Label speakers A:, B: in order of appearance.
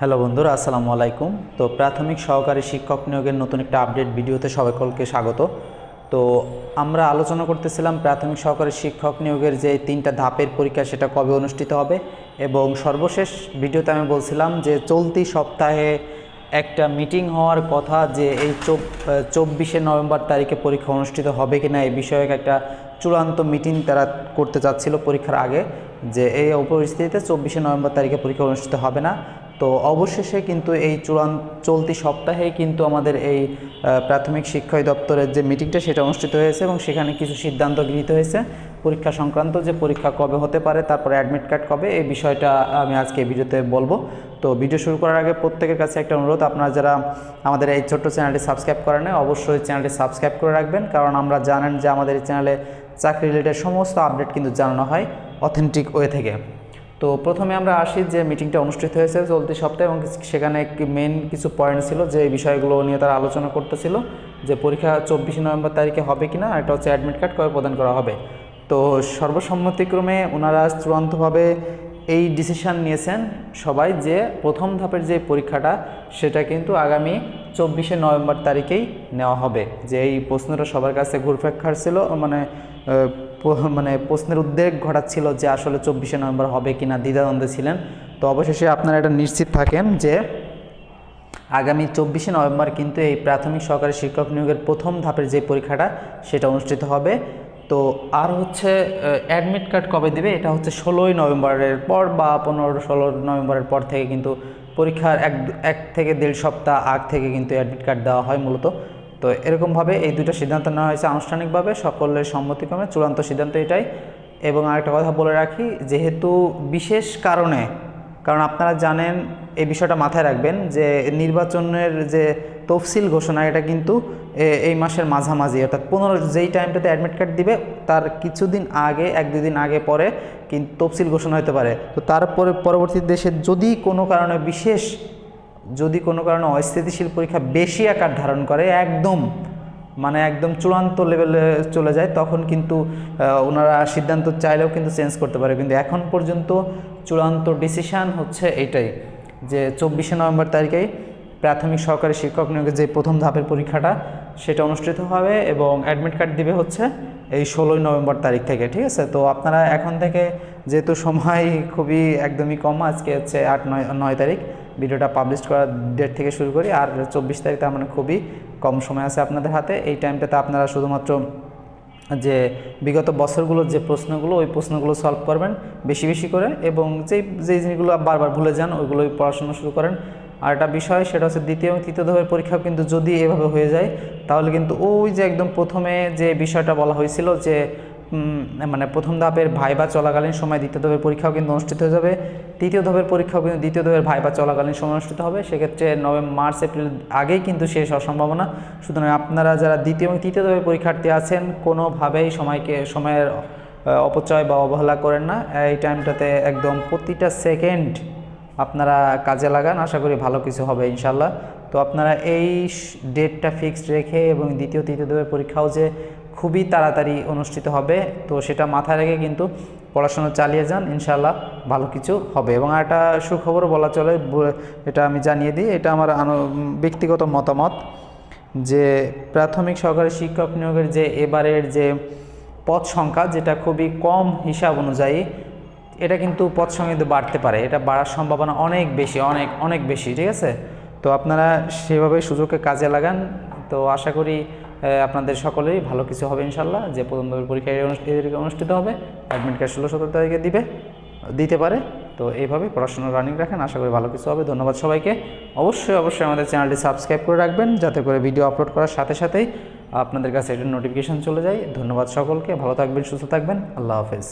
A: Hello বন্ধুরা, আসসালামু আলাইকুম। তো প্রাথমিক সহকারী শিক্ষক নিয়োগের নতুন একটা আপডেট ভিডিওতে সবাইকে স্বাগত। তো আমরা আলোচনা করতেছিলাম প্রাথমিক সহকারী শিক্ষক নিয়োগের যে তিনটা ধাপের পরীক্ষা সেটা কবে অনুষ্ঠিত হবে এবং সর্বশেষ ভিডিওতে আমি বলছিলাম যে চলতি সপ্তাহে একটা মিটিং হওয়ার কথা যে এই চব্বিশে নভেম্বর তারিখে পরীক্ষা অনুষ্ঠিত হবে কি না এই বিষয়ে একটা চূড়ান্ত মিটিং তারা করতে চাচ্ছিল পরীক্ষার আগে যে এই পরিস্থিতিতে চব্বিশে নভেম্বর তারিখে পরীক্ষা অনুষ্ঠিত হবে না। তো অবশেষে কিন্তু এই চূড়ান্ত, চলতি সপ্তাহেই কিন্তু আমাদের এই প্রাথমিক শিক্ষা দপ্তরের যে মিটিংটা সেটা অনুষ্ঠিত হয়েছে এবং সেখানে কিছু সিদ্ধান্ত গৃহীত হয়েছে। পরীক্ষা সংক্রান্ত যে পরীক্ষা কবে হতে পারে, তারপরে অ্যাডমিট কার্ড কবে, এই বিষয়টা আমি আজকে ভিডিওতে বলব। তো ভিডিও শুরু করার আগে প্রত্যেকের কাছে একটা অনুরোধ, আপনারা যারা আমাদের এই ছোট্ট চ্যানেলটি সাবস্ক্রাইব করেন অবশ্যই চ্যানেলটি সাবস্ক্রাইব করে রাখবেন, কারণ আমরা জানেন যে আমাদের এই চ্যানেলে চাকরি রিলেটেড সমস্ত আপডেট কিন্তু জানানো হয় অথেন্টিক ওয়ে থেকে। তো প্রথমে আমরা আসি যে মিটিংটা অনুষ্ঠিত হয়েছে চলতি সপ্তাহে এবং সেখানে মেন কিছু পয়েন্ট ছিল যে এই বিষয়গুলো নিয়ে তারা আলোচনা করতেছিল যে পরীক্ষা চব্বিশে নভেম্বর তারিখে হবে কিনা, আর একটা হচ্ছে অ্যাডমিট কার্ড কবে প্রদান করা হবে। তো সর্বসম্মতিক্রমে ওনারা চূড়ান্তভাবে এই ডিসিশন নিয়েছেন সবাই যে প্রথম ধাপের যে পরীক্ষাটা, সেটা কিন্তু আগামী চব্বিশে নভেম্বর তারিখেই নেওয়া হবে। যে এই প্রশ্নটা সবার কাছে ঘুরফেক খাচ্ছিল মানে মানে প্রশ্নের উদ্বেগ ঘটাচ্ছিল যে আসলে চব্বিশে নভেম্বর হবে কি না দ্বিধাদ্বন্দ্বে ছিলেন। তো অবশেষে আপনারা এটা নিশ্চিত থাকেন যে আগামী চব্বিশে নভেম্বর কিন্তু এই প্রাথমিক সহকারী শিক্ষক নিয়োগের প্রথম ধাপের যে পরীক্ষাটা, সেটা অনুষ্ঠিত হবে। তো আর হচ্ছে অ্যাডমিট কার্ড কবে দিবে, এটা হচ্ছে ষোলোই নভেম্বরের পর বা পনেরো ষোলো নভেম্বরের পর থেকে কিন্তু পরীক্ষার এক এক থেকে দেড় সপ্তাহ আগ থেকে কিন্তু অ্যাডমিট কার্ড দেওয়া হয় মূলত। তো এরকমভাবে এই দুটো সিদ্ধান্ত নেওয়া হয়েছে আনুষ্ঠানিকভাবে, সকলের সম্মতিক্রমে। চূড়ান্ত সিদ্ধান্ত এটাই। এবং আরেকটা কথা বলে রাখি, যেহেতু বিশেষ কারণে, কারণ আপনারা জানেন, এই বিষয়টা মাথায় রাখবেন যে নির্বাচনের যে তফসিল ঘোষণা, এটা কিন্তু এই মাসের মাঝামাঝি। অর্থাৎ পনেরো, যেই টাইমটাতে অ্যাডমিট কার্ড দিবে, তার কিছুদিন আগে, এক দুই দিন আগে পরে কিন্তু তফসিল ঘোষণা হতে পারে। তো তারপরে পরবর্তী দেশে যদি কোনো কারণে বিশেষ যদি কোনো কারণে অস্থিতিশীল পরীক্ষা বেশি আকার ধারণ করে, একদম মানে একদম চূড়ান্ত লেভেলে চলে যায়, তখন কিন্তু ওনারা সিদ্ধান্ত চাইলেও কিন্তু চেঞ্জ করতে পারে। কিন্তু এখন পর্যন্ত চূড়ান্ত ডিসিশান হচ্ছে এইটাই যে চব্বিশে নভেম্বর তারিখে প্রাথমিক সহকারী শিক্ষক নিয়োগের যে প্রথম ধাপের পরীক্ষাটা, সেটা অনুষ্ঠিত হবে এবং অ্যাডমিট কার্ড দিবে হচ্ছে এই ষোলোই নভেম্বর তারিখ থেকে, ঠিক আছে? তো আপনারা এখন থেকে, যেহেতু সময় খুবই একদমই কম, আজকে হচ্ছে আট, নয় নয় তারিখ ভিডিওটা পাবলিশ করার ডেট থেকে শুরু করি। আর চব্বিশ তারিখ তার মানে খুবই কম সময় আছে আপনাদের হাতে। এই টাইমটাতে আপনারা শুধুমাত্র যে বিগত বছরগুলোর যে প্রশ্নগুলো, ওই প্রশ্নগুলো সলভ করবেন বেশি বেশি করে এবং যেই যেই জিনিসগুলো বারবার ভুলে যান, ওইগুলোই পড়াশোনা শুরু করেন। আর একটা বিষয়, সেটা হচ্ছে দ্বিতীয় এবং তৃতীয় ধাপের পরীক্ষা কিন্তু যদি এভাবে হয়ে যায়, তাহলে কিন্তু ওই যে একদম প্রথমে যে বিষয়টা বলা হয়েছিল যে মানে প্রথম ধাপের ভাইবা চলাকালীন সময় দ্বিতীয় ধাপের পরীক্ষাও কিন্তু অনুষ্ঠিত হয়ে যাবে। তৃতীয় ধাপের পরীক্ষাও কিন্তু দ্বিতীয় ধাপের ভাইবা চলাকালীন সময় অনুষ্ঠিত হবে। সেক্ষেত্রে নভেম্বর, মার্চ, এপ্রিল আগেই কিন্তু শেষ হওয়ার সম্ভাবনা। সুতরাং আপনারা যারা দ্বিতীয় এবং তৃতীয় ধাপের পরীক্ষার্থী আছেন, কোনোভাবেই সময়কে, সময়ের অপচয় বা অবহেলা করেন না। এই টাইমটাতে একদম প্রতিটা সেকেন্ড আপনারা কাজে লাগান। আশা করি ভালো কিছু হবে ইনশাল্লাহ তো আপনারা এই ডেটটা ফিক্সড রেখে এবং দ্বিতীয়, তৃতীয় পরীক্ষাও যে খুবই তাড়াতাড়ি অনুষ্ঠিত হবে। তো সেটা মাথায় রেখে কিন্তু পড়াশোনা চালিয়ে যান ইনশাল্লাহ ভালো কিছু হবে। এবং একটা সুখবর বলা চলে এটা আমি জানিয়ে দিই, এটা আমার ব্যক্তিগত মতামত যে প্রাথমিক সহকারী শিক্ষক নিয়োগের যে এবারের যে পদ সংখ্যা, যেটা খুবই কম হিসাব অনুযায়ী, এটা কিন্তু পদ সংখ্যা কিন্তু বাড়তে পারে। এটা বাড়ার সম্ভাবনা অনেক বেশি, অনেক অনেক বেশি, ঠিক আছে? তো আপনারা সেভাবে সুযোগকে কাজে লাগান। তো আশা করি আপনাদের সকলেরই ভালো কিছু হবে ইনশাল্লাহ। যে প্রথম ধাপের পরীক্ষা অনুষ্ঠিত হবে অ্যাডমিট কার্ড ষোলো সতেরো তারিখে দিবে, দিতে পারে। তো এইভাবে পড়াশোনা রানিং রাখেন, আশা করি ভালো কিছু হবে। ধন্যবাদ সবাইকে। অবশ্যই অবশ্যই আমাদের চ্যানেলটি সাবস্ক্রাইব করে রাখবেন, যাতে করে ভিডিও আপলোড করার সাথে সাথেই আপনাদের কাছে এটার নোটিফিকেশান চলে যায়। ধন্যবাদ সকলকে, ভালো থাকবেন, সুস্থ থাকবেন। আল্লাহ হাফেজ।